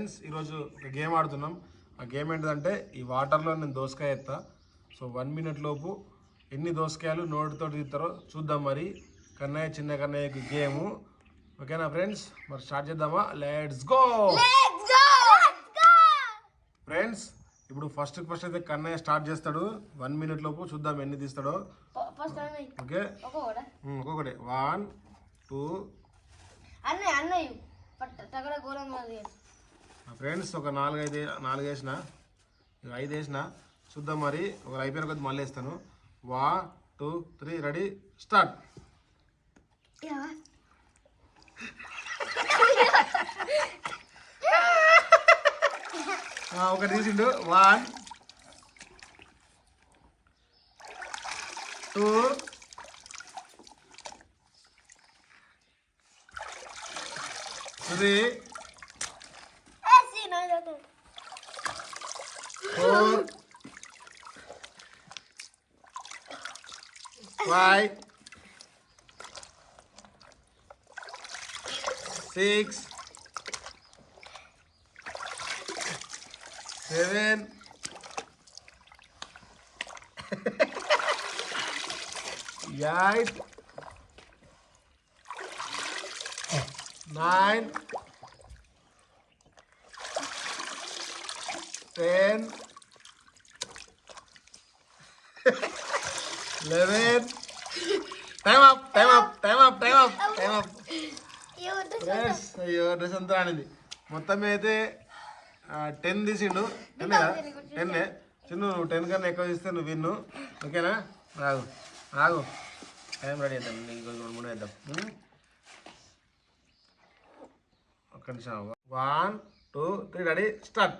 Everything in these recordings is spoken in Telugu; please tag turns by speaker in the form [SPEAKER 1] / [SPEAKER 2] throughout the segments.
[SPEAKER 1] ఫ్రెండ్స్ ఈరోజు ఒక గేమ్ ఆడుతున్నాం. ఆ గేమ్ ఏంటిదంటే ఈ వాటర్లో నేను దోసకాయ ఎత్తా. సో వన్ మినిట్ లోపు ఎన్ని దోసకాయలు నోటితో తీస్తారో చూద్దాం మరి. కన్నయ్య చిన్న కన్నయ్యకి గేమ్ ఓకేనా ఫ్రెండ్స్ మరి స్టార్ట్ చేద్దామా? లెట్స్ గో ఫ్రెండ్స్ ఇప్పుడు ఫస్ట్ ఫస్ట్ అయితే కన్నయ్య స్టార్ట్ చేస్తాడు. వన్ మినిట్ లోపు చూద్దాం ఎన్ని తీస్తాడో. ఓకే ఒక్కొక్కటి. వన్ టూ
[SPEAKER 2] అన్నయ్య అన్నయ్య. తగడ
[SPEAKER 1] ఫ్రెండ్స్ ఒక నాలుగు ఐదు నాలుగు వేసిన ఐదు వేసిన చూద్దాం మరి. ఒక అయిపోయిన కొద్ది మళ్ళీ వేస్తాను. వా టూ త్రీ రెడీ స్టార్ట్. ఒకటి తీసిండు. One two three four, five, six, seven, eight, nine, ten, eleven. Time up, time up, time up, time up, time up. Friends అయ్యో డ్రెస్ అంతా ఆడింది మొత్తం అయితే టెన్ తీసిండు. టెన్ టెన్ చిన్ను నువ్వు టెన్ కన్నా ఎక్కువ తీస్తే నువ్వు విన్ను. ఓకేనా? ఆగు ఆగు. టైం రెడీ చేద్దాం. నీకు రెండు మూడు వేద్దాం ఉం? ఒక్క నిమిషం one two three ready start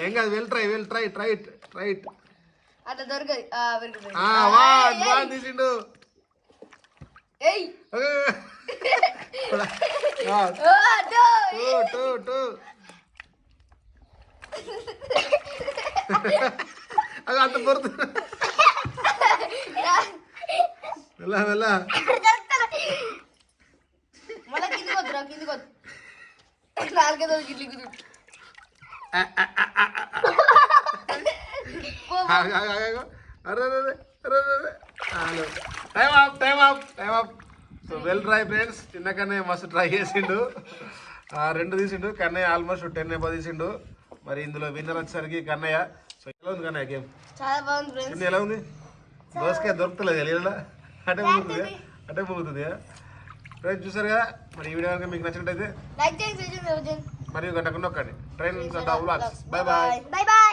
[SPEAKER 1] ఏం కాదు well try well try try try.
[SPEAKER 2] అట్లా దొరకదు.
[SPEAKER 1] తీసిండు.
[SPEAKER 2] ఏయ్.
[SPEAKER 1] അകത്തപ്പുറത്ത് മെല്ല മെല്ല അരെ അരെ അരെ അരെ അരെ time up time up time up so well try friends చిన్న కన్నయ్య మస్తు ట్రై చేసిండు. రెండు తీసిండు. కన్నయ్య ఆల్మోస్ట్ టెన్ ఎబో తీసిండు. మరి ఇందులో విన్నర్ వచ్చేసరికి కన్నయ్య. సో ఎలా ఉంది కన్నయ్య గేమ్
[SPEAKER 2] చాలా
[SPEAKER 1] ఎలా ఉంది? దోసకాయ దొరుకుతలేదు ఎలా అంటే పోతుంది అంటే పోతుంది ఫ్రెండ్స్ చూసారు కదా మరి ఈ వీడియో మీకు నచ్చినట్టయితే మరియు గంటకుండా ఒక్కండి ట్రైన్ నుంచి బాయ్ బాయ్
[SPEAKER 2] బాయ్ బాయ్